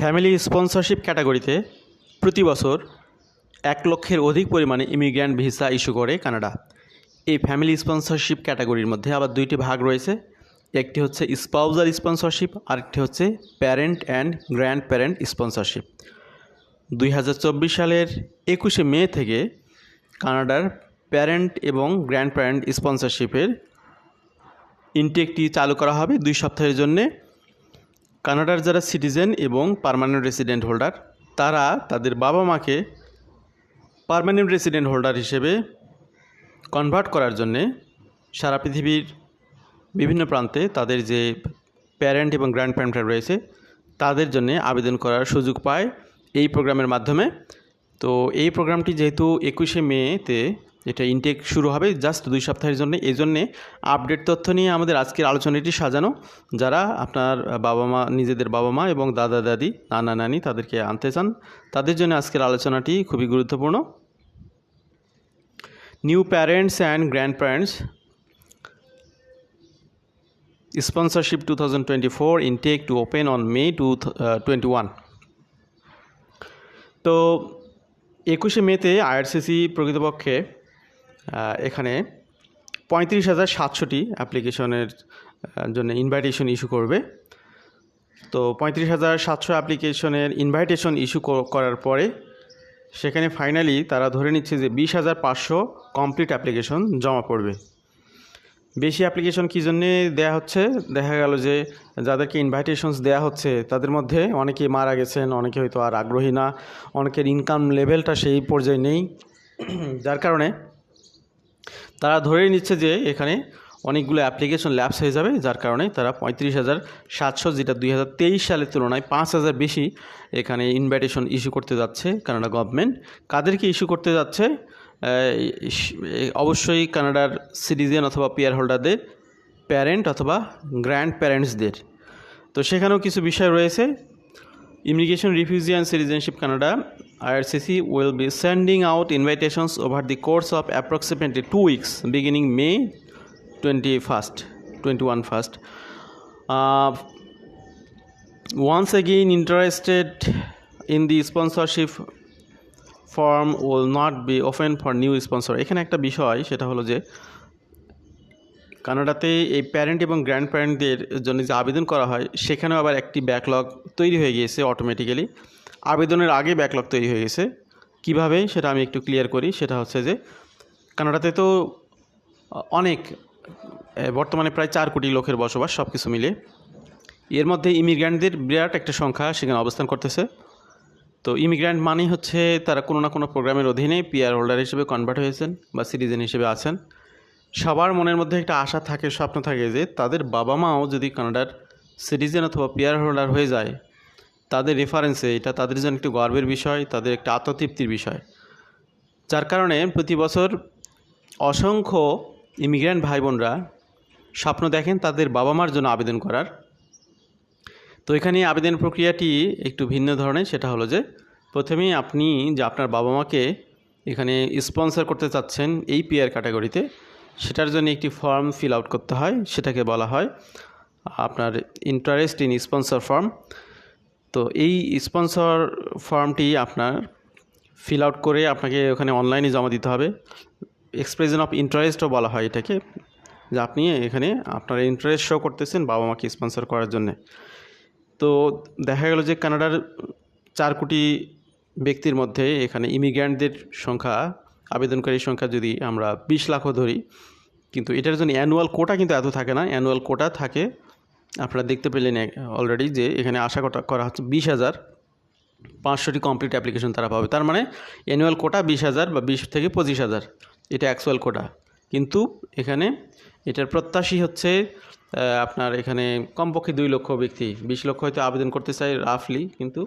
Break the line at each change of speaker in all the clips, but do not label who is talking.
Family sponsorship ক্যাটাগরিতে প্রতি বছর এক লক্ষের অধিক পরিমাণে ইমিগ্র্যান্ট ভিসা ইস্যু করে কানাডা। এই ফ্যামিলি স্পন্সরশিপ ক্যাটাগরির মধ্যে আবার দুইটি ভাগ রয়েছে। একটি হচ্ছে স্পাউজার স্পন্সরশিপ, আরেকটি হচ্ছে parent and grand parent sponsorship. দুই হাজার চব্বিশ সালের একুশে মে থেকে কানাডার প্যারেন্ট এবং গ্র্যান্ড প্যারেন্ট স্পন্সরশিপের ইনটেকটি চালু করা হবে। দুই সপ্তাহের জন্যে কানাডার যারা সিটিজেন এবং পারমানেন্ট রেসিডেন্ট হোল্ডার, তারা তাদের বাবা মাকে পারমানেন্ট রেসিডেন্ট হোল্ডার হিসেবে কনভার্ট করার জন্যে সারা পৃথিবীর বিভিন্ন প্রান্তে তাদের যে প্যারেন্ট এবং গ্র্যান্ড প্যারেন্টরা রয়েছে, তাদের জন্য আবেদন করার সুযোগ পায় এই প্রোগ্রামের মাধ্যমে। তো এই প্রোগ্রামটি যেহেতু একুশে মেতে এটা ইনটেক শুরু হবে জাস্ট দুই সপ্তাহের জন্য। এই জন্যে আপডেট তথ্য নিয়ে আমাদের আজকের আলোচনাটি সাজানো। যারা আপনার বাবা মা, নিজেদের বাবা মা এবং দাদা, দাদি, নানা, নানি তাদেরকে আনতে চান, তাদের জন্য আজকের আলোচনাটি খুবই গুরুত্বপূর্ণ। New parents and grandparents sponsorship two thousand twenty four sponsorship 2024 intake to open on May 21 তো একুশে মেতে আইআরসিসি প্রকৃতপক্ষে এখানে পঁয়ত্রিশ হাজার সাতশোটি অ্যাপ্লিকেশনের জন্য ইনভাইটেশন ইস্যু করবে। তো পঁয়ত্রিশ হাজার সাতশো অ্যাপ্লিকেশনের ইনভাইটেশন ইস্যু করার পরে সেখানে ফাইনালি তারা ধরে নিচ্ছে যে বিশ হাজার পাঁচশো কমপ্লিট অ্যাপ্লিকেশন জমা পড়বে। বেশি অ্যাপ্লিকেশন কী জন্যে দেওয়া হচ্ছে? দেখা গেল যে যাদেরকে ইনভাইটেশনস দেওয়া হচ্ছে, তাদের মধ্যে অনেকে মারা গেছেন, অনেকে হয়তো আর আগ্রহী না, অনেকের ইনকাম লেভেলটা সেই পর্যায়ে নেই। যার কারণে তারা ধরেই নিচ্ছে যে এখানে অনেকগুলো অ্যাপ্লিকেশন ল্যাপস হয়ে যাবে যার কারণে তারা পঁয়ত্রিশ হাজার সাতশো যেটা দুই হাজার তেইশ সালের তুলনায় পাঁচ হাজার বেশি এখানে ইনভাইটেশন ইস্যু করতে যাচ্ছে কানাডা গভর্নমেন্ট কাদেরকে ইস্যু করতে যাচ্ছে? অবশ্যই কানাডার সিটিজেন অথবা পিয়ার হোল্ডারদের প্যারেন্ট অথবা গ্র্যান্ড প্যারেন্টসদের তো সেখানেও কিছু বিষয় রয়েছে। Immigration, Refugee and citizenship Canada IRCC will be sending out invitations over the course of approximately two weeks beginning May 21st 21 first uh, once again interested in the sponsorship form will not be open for new sponsor এখানে একটা বিষয় সেটা হলো যে কানাডাতে এই parent এবং grand প্যারেন্টদের জন্য যে আবেদন করা হয় সেখানেও আবার একটি ব্যাকলগ তৈরি হয়ে গিয়েছে অটোমেটিক্যালি আবেদনের আগে ব্যাকলগ তৈরি হয়ে গেছে। কীভাবে সেটা আমি একটু ক্লিয়ার করি, সেটা হচ্ছে যে, কানাডাতে তো অনেক বর্তমানে প্রায় চার কোটি লোকের বসবাস সব কিছু মিলে এর মধ্যে ইমিগ্র্যান্টদের বিরাট একটা সংখ্যা সেখানে অবস্থান করতেছে। তো ইমিগ্র্যান্ট মানেই হচ্ছে তারা কোনো না কোনো প্রোগ্রামের অধীনে পিয়ার হোল্ডার হিসেবে কনভার্ট হয়েছেন বা সিটিজেন হিসেবে আছেন। সবার মনের মধ্যে একটা আশা থাকে, স্বপ্ন থাকে যে তাদের বাবা মাও যদি কানাডার সিটিজেন অথবা পিয়ার হোল্ডার হয়ে যায় তাদের রেফারেন্সে এটা তাদের জন্য একটু গর্বের বিষয়, তাদের একটা আত্মতৃপ্তির বিষয়। যার কারণে প্রতি বছর অসংখ্য ইমিগ্র্যান্ট ভাই বোনরা স্বপ্ন দেখেন তাদের বাবা মার জন্য আবেদন করার। তো এখানে আবেদন প্রক্রিয়াটি একটু ভিন্ন ধরনের, সেটা হলো যে প্রথমেই আপনি যে আপনার বাবা মাকে এখানে স্পন্সর করতে চাচ্ছেন এই পিয়ার ক্যাটাগরিতে সেটার জন্য একটি ফর্ম ফিল আউট করতে হয়, সেটাকে বলা হয় আপনার ইন্টারেস্ট ইন স্পন্সর ফর্ম তো এই স্পন্সর ফর্মটি আপনার ফিল আউট করে আপনাকে ওখানে অনলাইনে জমা দিতে হবে। এক্সপ্রেশন অফ ইন্টারেস্টও বলা হয় এটাকে, যে আপনি এখানে আপনার ইন্টারেস্ট শো করতেছেন বাবা মাকে স্পন্সর করার জন্যে। তো দেখা গেল যে কানাডার চার কোটি ব্যক্তির মধ্যে এখানে ইমিগ্র্যান্টদের সংখ্যা, আবেদনকারীর সংখ্যা যদি আমরা বিশ লাখও ধরি, কিন্তু এটার জন্য অ্যানুয়াল কোটা কিন্তু এত থাকে না। অ্যানুয়াল কোটা থাকে আপনারা দেখতে পেলেন অলরেডি যে এখানে আশা করা হচ্ছে বিশ হাজার পাঁচশোটি কমপ্লিট অ্যাপ্লিকেশন তারা পাবে। তার মানে অ্যানুয়াল কোটা বিশ হাজার বা বিশ থেকে পঁচিশ হাজার। এটা অ্যাকচুয়াল কোটা কিন্তু এখানে এটার প্রত্যাশী হচ্ছে আপনার এখানে কমপক্ষে দুই লক্ষ ব্যক্তি। বিশ লক্ষ হয়তো আবেদন করতে চায় রাফলি কিন্তু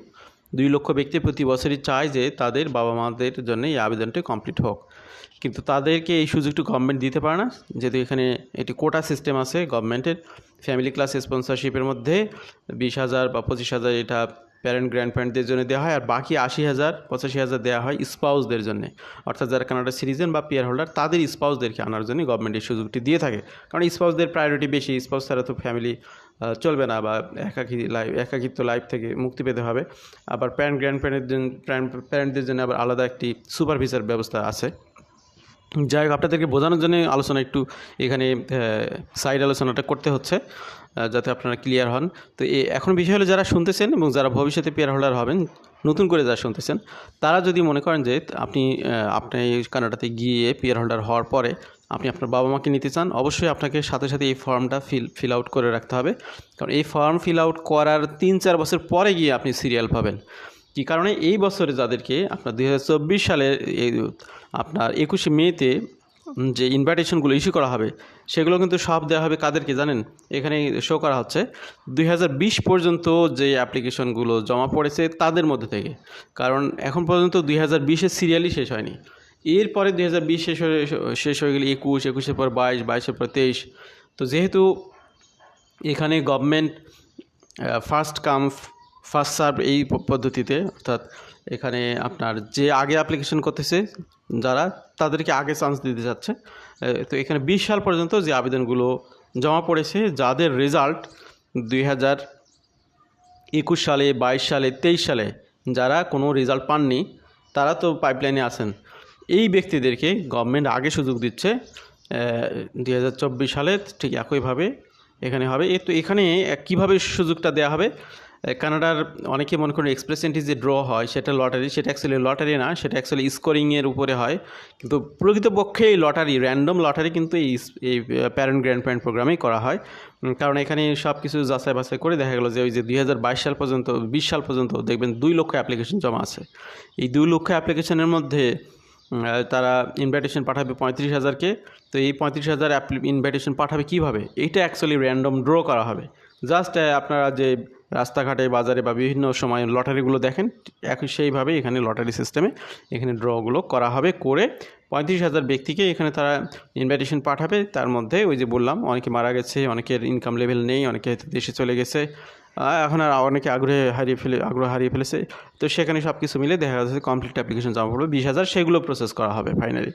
দুই লক্ষ ব্যক্তি প্রতি বছরই চায় যে তাদের বাবা মাদের জন্য এই আবেদনটি কমপ্লিট হোক। কিন্তু তাদেরকে এই সুযোগটি গভর্নমেন্ট দিতে পারে না। যেহেতু এখানে একটি কোটা সিস্টেম আছে গভর্নমেন্টের ফ্যামিলি ক্লাস স্পন্সরশিপের মধ্যে বিশ হাজার বা পঁচিশ হাজার এটা প্যারেন্ট গ্র্যান্ড প্যারেন্টদের জন্য দেওয়া হয় আর বাকি আশি হাজার, পঁচাশি হাজার দেওয়া হয় স্পাউসদের জন্য। অর্থাৎ যারা কানাডা সিটিজেন বা পিয়ার হোল্ডার তাদের স্পাউসদেরকে আনার জন্য গভর্নমেন্ট এই সুযোগটি দিয়ে থাকে। কারণ স্পাউসদের প্রায়োরিটি বেশি স্পাউস ছাড়া তো ফ্যামিলি চলবে না বা একাকী লাইফ একাকিত্ব লাইফ থেকে মুক্তি পেতে হবে। আবার প্যারেন্ট গ্র্যান্ড প্যারেন্টদের প্যারেন্টদের জন্য আবার আলাদা একটি সুপারভিসার ব্যবস্থা আছে। যাই হোক, আপনাদেরকে বোঝানোর জন্য আলোচনা একটু এখানে সাইড আলোচনাটা করতে হচ্ছে যাতে আপনারা ক্লিয়ার হন। তো এখন বিষয় হলো যারা শুনতেছেন এবং যারা ভবিষ্যতে পেয়ার হোল্ডার হবেন, নতুন করে যারা শুনতেছেন, তারা যদি মনে করেন যে আপনি আপনি কানাডাতে গিয়ে পেয়ার হোল্ডার হওয়ার পরে আপনি আপনার বাবা মাকে নিতে চান, অবশ্যই আপনাকে সাথে সাথে এই ফর্মটা ফিল ফিল আউট করে রাখতে হবে। কারণ এই ফর্ম ফিল আউট করার তিন চার বছর পরে গিয়ে আপনি সিরিয়াল পাবেন। কী কারণে? এই বছরে যাদেরকে আপনার চব্বিশ সালের এই আপনার একুশে মেতে যে ইনভাইটেশনগুলো ইস্যু করা হবে, সেগুলো কিন্তু সব দেওয়া হবে কাদেরকে জানেন? এখানে শো করা হচ্ছে। দুই হাজার বিশ পর্যন্ত যে অ্যাপ্লিকেশনগুলো জমা পড়েছে তাদের মধ্যে থেকে। কারণ এখন পর্যন্ত দুই হাজার বিশের সিরিয়ালই শেষ হয়নি। এরপরে দুই হাজার বিশ শেষ হয়ে শেষ হয়ে গেলে একুশ, একুশের পর বাইশ, বাইশের পর তেইশ। তো যেহেতু এখানে government first come first serve এই পদ্ধতিতে, অর্থাৎ এখানে আপনার যে আগে অ্যাপ্লিকেশন করতেছে যারা, তাদেরকে আগে চান্স দিতে যাচ্ছে। তো এখানে বিশ সাল পর্যন্ত যে আবেদনগুলো জমা পড়েছে, যাদের রেজাল্ট দুই হাজার একুশ সালে, বাইশ সালে, তেইশ সালে যারা কোনো রেজাল্ট পাননি, তারা তো পাইপলাইনে আছেন। এই ব্যক্তিদেরকে গভর্নমেন্ট আগে সুযোগ দিচ্ছে দুই হাজার চব্বিশ সালে ঠিক একইভাবে এখানে হবে। এ, তো এখানে কীভাবে সুযোগটা দেওয়া হবে? কানাডার অনেকে মনে করেন এক্সপ্রেস এন্ট্রি যে ড্র হয়, সেটা লটারি, সেটা অ্যাকচুয়ালি লটারি না, সেটা অ্যাকচুয়ালি স্কোরিংয়ের উপরে হয়। কিন্তু প্রকৃতপক্ষে এই লটারি র্যান্ডম লটারি কিন্তু এই এই প্যারেন্ট গ্র্যান্ড প্যারেন্ট প্রোগ্রামেই করা হয়। কারণ এখানে সব কিছু যাচাই বাছাই করে দেখা গেলো যে ওই যে দুই হাজার বাইশ সাল পর্যন্ত, বিশ সাল পর্যন্ত দেখবেন দুই লক্ষ অ্যাপ্লিকেশন জমা আছে। এই দুই লক্ষ অ্যাপ্লিকেশনের মধ্যে তারা ইনভাইটেশন পাঠাবে পঁয়ত্রিশ হাজারকে তো এই পঁয়ত্রিশ হাজার ইনভাইটেশন পাঠাবে কীভাবে? এইটা অ্যাকচুয়ালি র্যান্ডম ড্র করা হবে। জাস্ট আপনারা যে রাস্তাঘাটে, বাজারে বা বিভিন্ন সময় লটারিগুলো দেখেন, একই সেইভাবেই এখানে লটারি সিস্টেমে এখানে ড্রগুলো করা হবে করে পঁয়ত্রিশ হাজার ব্যক্তিকে এখানে তারা ইনভাইটেশন পাঠাবে। তার মধ্যে ওই যে বললাম, অনেকে মারা গেছে, অনেকের ইনকাম লেভেল নেই, অনেকে দেশে চলে গেছে। এখন আর অনেকে আগ্রহে হারিয়ে ফেলে, আগ্রহ হারিয়ে ফেলেছে। তো সেখানে সব কিছু মিলে দেখা যাচ্ছে কমপ্লিট অ্যাপ্লিকেশন জমা পড়বে, বিশ হাজার, সেগুলো প্রসেস করা হবে ফাইনালি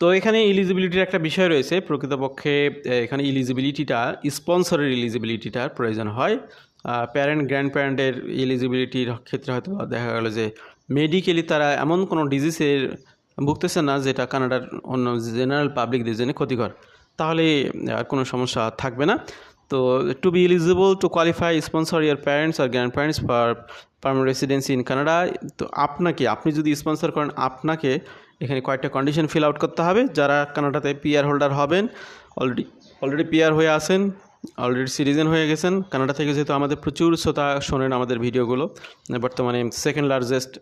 তো এখানে ইলিজিবিলিটির একটা বিষয় রয়েছে। প্রকৃতপক্ষে এখানে ইলিজিবিলিটিটা স্পন্সরের ইলিজিবিলিটিটার প্রয়োজন হয়। প্যারেন্ট গ্র্যান্ড প্যারেন্টের ইলিজিবিলিটির ক্ষেত্রে হয়তো দেখা গেলো যে মেডিকেলি তারা এমন কোনো ডিজিজের ভুগতেছে না যেটা কানাডার অন্য জেনারেল পাবলিকদের জন্য ক্ষতিকর। তাহলে আর কোনো সমস্যা থাকবে না। তো to be eligible to qualify sponsor your parents R grandparents for permanent residency in Canada তো আপনাকে, আপনি যদি স্পন্সর করেন, আপনাকে এখানে কয়েকটা কন্ডিশন ফিল আউট করতে হবে। যারা কানাডাতে পিআর হোল্ডার হবেন অলরেডি অলরেডি পিআর হয়ে আছেন অলরেডি সিটিজেন হয়ে গেছেন, কানাডা থেকে যেহেতু আমাদের প্রচুর শ্রোতা শোনেন আমাদের ভিডিওগুলো, বর্তমানে সেকেন্ড লার্জেস্ট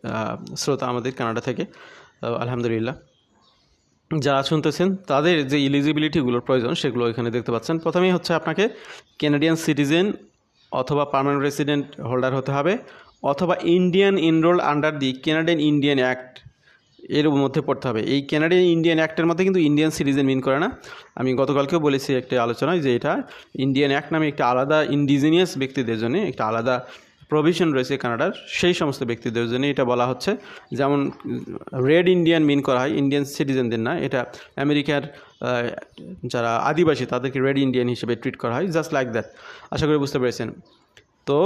শ্রোতা আমাদের কানাডা থেকে আলহামদুলিল্লাহ। যারা শুনতেছেন, তাদের যে ইলিজিবিলিটিগুলোর প্রয়োজন, সেগুলো এখানে দেখতে পাচ্ছেন। প্রথমেই হচ্ছে আপনাকে কেনাডিয়ান সিটিজেন অথবা পার্মানেন্ট রেসিডেন্ট হোল্ডার হতে হবে, অথবা Indian enrol under the Canadian Indian act এর মধ্যে পড়তে হবে। এই কেনাডিয়ান ইন্ডিয়ান অ্যাক্টের মধ্যে কিন্তু ইন্ডিয়ান সিটিজেন মিন করে না। আমি গতকালকেও বলেছি একটা আলোচনায় যে এটা ইন্ডিয়ান অ্যাক্ট নামে একটা আলাদা ইন্ডিজিনিয়াস ব্যক্তিদের জন্য একটা আলাদা প্রভিশন রয়েছে কানাডার সেই সমস্ত ব্যক্তিদের জন্য এটা বলা হচ্ছে। যেমন রেড ইন্ডিয়ান মিন করা হয় ইন্ডিয়ান সিটিজেনদের না, এটা আমেরিকার যারা আদিবাসী তাদেরকে রেড ইন্ডিয়ান হিসেবে ট্রিট করা হয় জাস্ট লাইক দ্যাট আশা করি বুঝতে পেরেছেন। তো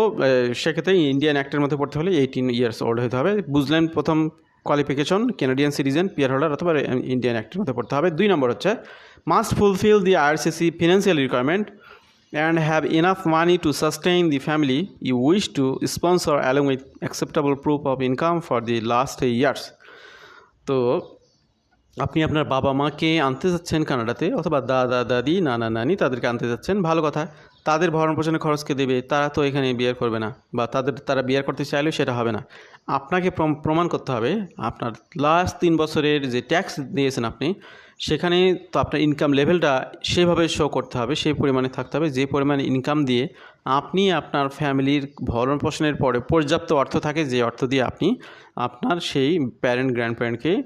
সেক্ষেত্রে ইন্ডিয়ান অ্যাক্টের মধ্যে পড়তে হলে এইটিন ইয়ার্স ওল্ড হতে হবে। বুঝলেন প্রথম qualification Canadian citizen PR holder অথবা ইন্ডিয়ান অ্যাক্টের মধ্যে পড়তে হবে। দুই নম্বর হচ্ছে must fulfil the IRCC financial requirement and have enough money to sustain the family you wish to sponsor along with acceptable proof of income for the last years তো, আপনি আপনার বাবা মাকে আনতে যাচ্ছেন কানাডাতে অথবা দাদা, দাদি, নানা, নানি তাদেরকে আনতে যাচ্ছেন, ভালো কথা। তাদের ভরণ পোষণের খরচকে দেবে, তারা তো এখানে বিয়ে করবে না বা তাদের, তারা বিয়ে করতে চাইলেও সেটা হবে না। আপনাকে প্রম- প্রমাণ করতে হবে, আপনার লাস্ট তিন বছরের যে ট্যাক্স দিয়েছেন আপনি, সেখানে তো আপনার ইনকাম লেভেলটা সেভাবে শো করতে হবে, সেই পরিমাণে থাকতে হবে, যে পরিমাণে ইনকাম দিয়ে আপনি আপনার ফ্যামিলির ভরণ পোষণের পরে পর্যাপ্ত অর্থ থাকে, যে অর্থ দিয়ে আপনি আপনার সেই প্যারেন্ট গ্র্যান্ড প্যারেন্টকে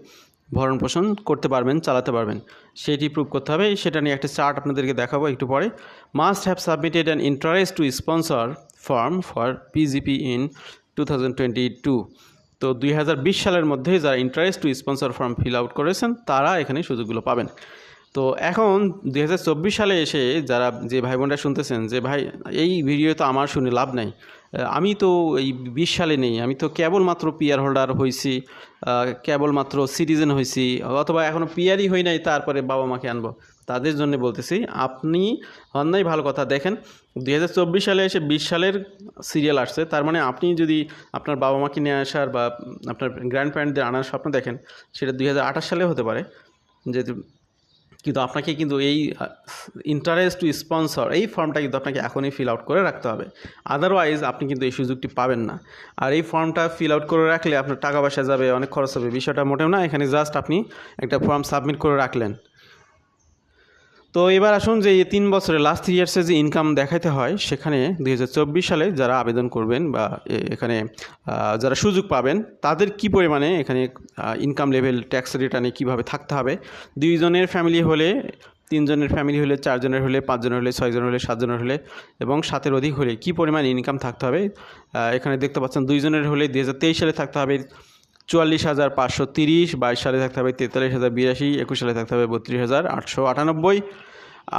ভরণ পোষণ করতে পারবেন, চালাতে পারবেন। সেটি প্রুভ করতে হবে, সেটা নিয়ে একটা চার্ট আপনাদেরকে দেখাবো একটু পরে। Must have submitted an interest to sponsor form for PGP in two তো দুই হাজার বিশ সালের মধ্যে যারা interest to sponsor form fill out করেছেন, তারা এখানে সুযোগগুলো পাবেন। তো এখন দুই হাজার চব্বিশ সালে এসে যারা যে ভাই বোনরা শুনতেছেন যে, ভাই, এই ভিডিও তো আমার শুনে লাভ নাই। আমি তো এই বিশ সালে নেই। আমি তো কেবলমাত্র পিয়ার হোল্ডার হয়েছি কেবলমাত্র সিটিজেন হয়েছি অথবা এখনও পিয়ারই হই নাই, তারপরে বাবা মাকে আনব। তাদের জন্য বলতেছি, আপনি হন নাই ভালো কথা দেখেন দু হাজার চব্বিশ সালে এসে বিশ সালের সিরিয়াল আসছে, তার মানে আপনি যদি আপনার বাবা মাকে নিয়ে আসার বা আপনার গ্র্যান্ড প্যারেন্টদের আনার স্বপ্ন দেখেন, সেটা দুই হাজার আঠাশ সালে হতে পারে। যে কিন্তু আপনাকে কিন্তু এই ইন্টারেস্ট টু স্পন্সর এই ফর্মটা কিন্তু আপনাকে এখনই ফিল আউট করে রাখতে হবে। আদারওয়াইজ আপনি কিন্তু এই সুযোগটি পাবেন না। আর এই ফর্মটা ফিল আউট করে রাখলে আপনার টাকা পয়সা যাবে, অনেক খরচ হবে, বিষয়টা মোটেও না, এখানে জাস্ট আপনি একটা ফর্ম সাবমিট করে রাখলেন। তো এবার আসুন যে তিন বছরের লাস্ট থ্রি ইয়ার্সে যে ইনকাম দেখাইতে হয়, সেখানে দুই হাজার চব্বিশ সালে যারা আবেদন করবেন বা এখানে যারা সুযোগ পাবেন, তাদের কি পরিমাণে এখানে ইনকাম লেভেল ট্যাক্স রিটার্নে কীভাবে থাকতে হবে? দুইজনের ফ্যামিলি হলে, তিনজনের ফ্যামিলি হলে, চারজনের হলে, পাঁচজনের হলে ছয়জনের হলে, সাতজনের হলে, এবং সাতের অধিক হলে কি পরিমাণ ইনকাম থাকতে হবে? এখানে দেখতে পাচ্ছেন দুইজনের হলে দুই হাজার তেইশ সালে থাকতে হবে। চুয়াল্লিশ হাজার পাঁচশো তিরিশ, বাইশ সালে থাকতে হবে তেতাল্লিশ হাজার বিরাশি, একুশ সালে থাকতে হবে বত্রিশ হাজার আটশো আটানব্বই।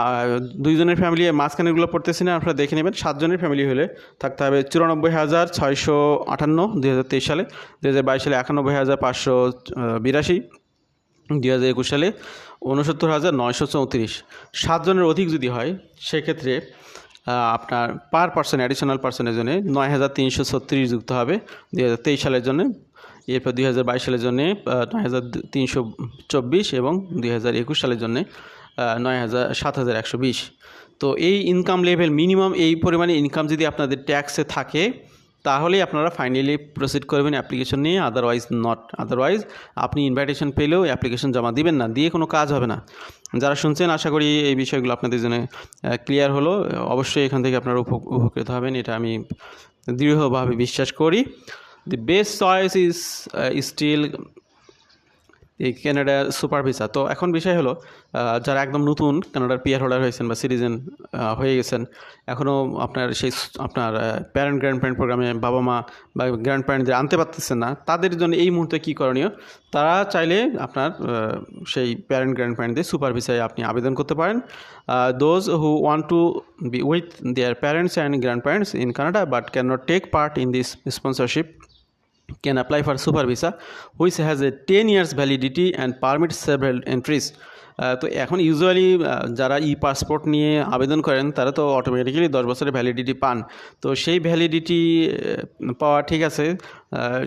আর দুইজনের ফ্যামিলি মাঝখানেরগুলো পড়তেছি না, আপনারা দেখে নেবেন। সাতজনের ফ্যামিলি হলে থাকতে হবে চুরানব্বই হাজার ছয়শো আটান্ন, দুই হাজার তেইশ সালে, দুই হাজার বাইশ সালে একানব্বই হাজার পাঁচশো বিরাশি, দুই হাজার একুশ সালে উনসত্তর হাজার নয়শো চৌত্রিশ। সাতজনের অধিক যদি হয়, সেক্ষেত্রে আপনার পার পার্সন অ্যাডিশনাল পার্সনের জন্য নয় হাজার তিনশো ছত্রিশ যুক্ত হবে দুই হাজার তেইশ সালের জন্য। এরপর দুই হাজার বাইশ সালের জন্য নয় হাজার তিনশো চব্বিশ এবং দুই হাজার একুশ সালের জন্য নয় হাজার সাত হাজার একশো বিশ। তো এই ইনকাম লেভেল মিনিমাম এই পরিমাণে ইনকাম যদি আপনাদের ট্যাক্সে থাকে, তাহলেই আপনারা ফাইনালি প্রসিড করবেন অ্যাপ্লিকেশন নিয়ে আদারওয়াইজ নট আদারওয়াইজ আপনি ইনভাইটেশন পেলেও অ্যাপ্লিকেশন জমা দিবেন না, দিয়ে কোনো কাজ হবে না। যারা শুনছেন, আশা করি এই বিষয়গুলো আপনাদের জন্য ক্লিয়ার হলো। অবশ্যই এখান থেকে আপনারা উপকৃত হবেন, এটা আমি দৃঢ়ভাবে বিশ্বাস করি। The best choice is still এই কানাডা সুপার ভিসা তো এখন বিষয় হলো যারা একদম নতুন কানাডার পিয়ার হোল্ডার হয়েছেন বা সিটিজেন হয়ে গেছেন এখনও আপনার সেই আপনার প্যারেন্ট গ্র্যান্ড প্যারেন্ট প্রোগ্রামে বাবা মা বা গ্র্যান্ড প্যারেন্টদের আনতে পারতেছেন না, তাদের জন্য এই মুহূর্তে কী করণীয়? তারা চাইলে আপনার সেই প্যারেন্ট গ্র্যান্ড প্যারেন্টদের সুপার ভিসায় আপনি আবেদন করতে পারেন। Those who want to be with their parents and grandparents in Canada but can not take part in this sponsorship can apply for super visa which has a 10 years validity and permits several entries তো এখন usually যারা ই passport নিয়ে আবেদন করেন, তারা তো automatically দশ বছরের ভ্যালিডিটি পান। তো সেই ভ্যালিডিটি পাওয়া ঠিক আছে।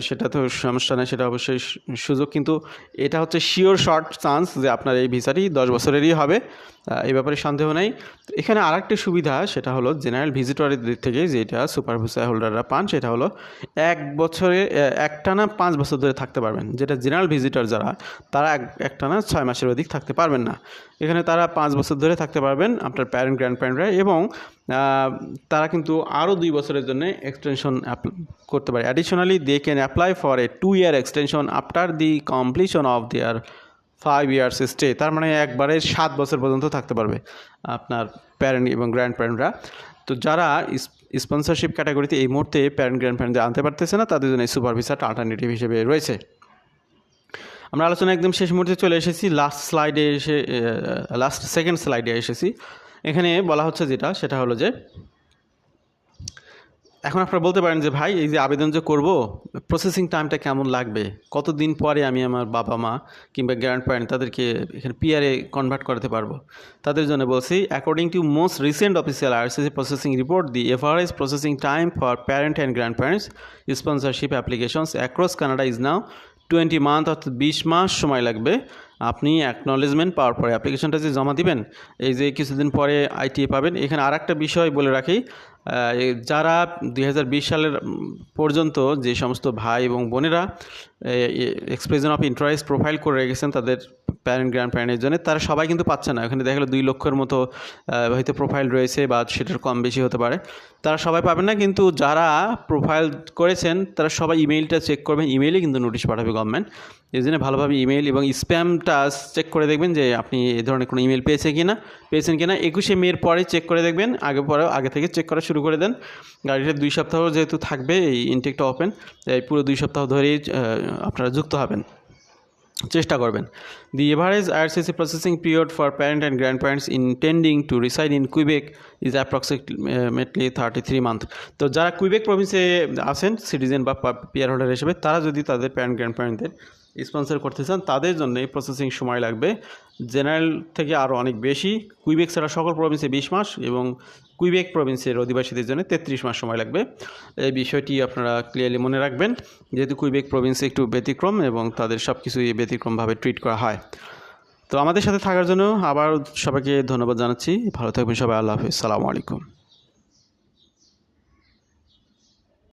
সেটা তো সমস্যা নেই সেটা অবশ্যই সুযোগ। কিন্তু এটা হচ্ছে শিওর শর্ট চান্স যে আপনার এই ভিসাটি দশ বছরেরই হবে। এই ব্যাপারে সন্দেহ নেই। এখানে আরেকটি সুবিধা, সেটা হলো জেনারেল ভিজিটরের দিক থেকে যেটা সুপার ভিসা হোল্ডাররা পান, সেটা হলো এক বছরে একটানা পাঁচ বছর ধরে থাকতে পারবেন। যেটা জেনারেল ভিজিটর যারা, তারা এক, একটানা ছয় মাসের অধিক থাকতে পারবেন না। এখানে তারা পাঁচ বছর ধরে থাকতে পারবেন আপনার প্যারেন্ট গ্র্যান্ড প্যারেন্টরা এবং তারা কিন্তু আরও দুই বছরের জন্য এক্সটেনশন করতে পারে। Additionally they can apply for a two year extension after the completion of their five years stay তার মানে একবারে সাত বছর পর্যন্ত থাকতে পারবে আপনার প্যারেন্ট এবং গ্র্যান্ড প্যারেন্টরা তো যারা স্পন্সরশিপ ক্যাটাগরিতে এই মুহূর্তে প্যারেন্ট গ্র্যান্ড প্যারেন্টদের আনতে পারতেছে না, তাদের জন্য সুপার ভিসাটা আল্টারনেটিভ হিসেবে রয়েছে। আমরা আলোচনা একদম শেষ মুহূর্তে চলে এসেছি লাস্ট স্লাইডে এসে লাস্ট সেকেন্ড স্লাইডে এসেছি। এখানে বলা হচ্ছে যেটা, সেটা হলো যে, এখন আপনারা বলতে পারেন যে, ভাই, এই যে আবেদন যে করব প্রসেসিং টাইমটা কেমন লাগবে? কতদিন পরে আমি আমার বাবা মা কিংবা গ্র্যান্ড প্যারেন্ট তাদেরকে এখানে পিআরে কনভার্ট করাতে পারব? তাদের জন্য বলছি according to most recent official IRCC processing report the average processing time for parent and grandparents sponsorship applications across Canada is now twenty month অর্থাৎ বিশ মাস সময় লাগবে, আপনি অ্যাকনলেজমেন্ট পাওয়ার পরে অ্যাপ্লিকেশনটা যে জমা দিবেন, এই যে কিছুদিন পরে আইটিএ পাবেন, এখানে আর একটা বিষয় বলে রাখি যারা দুই হাজার বিশ সালের পর্যন্ত যে সমস্ত ভাই এবং বোনেরা এক্সপ্রেশন অফ ইন্টারেস্ট প্রোফাইল করে রেখেছেন তাদের প্যারেন্ট গ্র্যান্ড প্যারেন্টের জন্য, তারা সবাই কিন্তু পাচ্ছে না। এখানে দেখা গেলো দুই লক্ষের মতো হয়তো প্রোফাইল রয়েছে বা সেটার কম বেশি হতে পারে। তারা সবাই পাবেন না, কিন্তু যারা প্রোফাইল করেছেন, তারা সবাই ইমেইলটা চেক করবেন। ইমেইলে কিন্তু নোটিশ পাঠাবে গভর্নমেন্ট এই জন্য ভালোভাবে ইমেল এবং স্প্যামটা চেক করে দেখবেন যে আপনি এ ধরনের কোনো ইমেল পেয়েছে কি না পেয়েছেন কি না একুশে মের পরে চেক করে দেখবেন, আগে পরে আগে থেকে চেক করা শুরু করে দেন। গাড়িটা দুই সপ্তাহ যেহেতু থাকবে, এই ইনটেকটা ওপেন এই পুরো দুই সপ্তাহ ধরেই আপনারা যুক্ত হবেন। চেষ্টা করবেন। The average IRCC processing period for parent and grandparents intending to reside in Quebec is approximately thirty three month তো যারা কুইবেক প্রভিন্সে আছেন সিটিজেন বা পিয়ার হোল্ডার হিসেবে, তারা যদি তাদের প্যারেন্ট গ্র্যান্ড প্যারেন্টদের স্পন্সর করতে চান তাদের জন্য এই প্রসেসিং সময় লাগবে। জেনারেল থেকে আরও অনেক বেশি। কুইবেক ছাড়া সকল প্রভিন্সে বিশ মাস এবং কুইবেক প্রভিন্সের অধিবাসীদের জন্য তেত্রিশ মাস সময় লাগবে। এই বিষয়টি আপনারা ক্লিয়ারলি মনে রাখবেন, যেহেতু কুইবেক প্রভিন্সে একটু ব্যতিক্রম এবং তাদের সব কিছুই ব্যতিক্রমভাবে ট্রিট করা হয়। তো আমাদের সাথে থাকার জন্য আবার সবাইকে ধন্যবাদ জানাচ্ছি। ভালো থাকবেন সবাই, আল্লাহ হাফিজ। সালামু আলাইকুম।